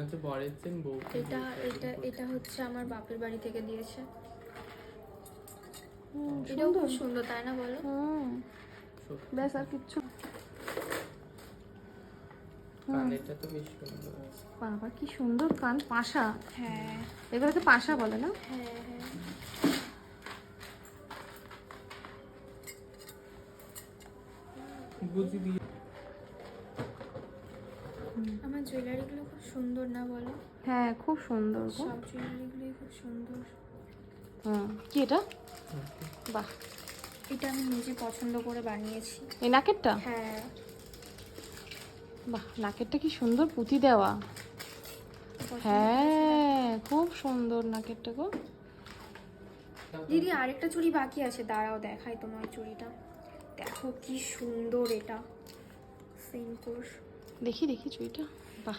হচ্ছে বরের চেন বউ এটা এটা এটা হচ্ছে আমার বাপের বাড়ি থেকে দিয়েছে। হুম, এটাও খুব সুন্দর তাই না বলো? হুম। ব্যাস আর কিচ্ছু কানেরটা তো বেশ সুন্দর। বাবা কি সুন্দর কান পাশা। হ্যাঁ। এগুলোকে পাশা বলে না? হ্যাঁ হ্যাঁ। বুঝি দিয়ে আমার জুয়েলারিগুলো খুব সুন্দর না বলো? হ্যাঁ খুব সুন্দর সব জুয়েলারিগুলোই খুব সুন্দর। হুম। কি এটা? বাহ। এটা আমি নিজে পছন্দ করে বানিয়েছি। এই নাকেরটা? হ্যাঁ। বাহ নাকেরটা কি সুন্দর পুঁতি দেওয়া। হ্যাঁ খুব সুন্দর নাকেরটা গো। দিদি আরেকটা চুড়ি বাকি আছে। দাঁড়াও দেখাই তোমার চুড়িটা। দেখো কি সুন্দর এটা। সিম্পল দেখি দেখি চুইটা বাহ।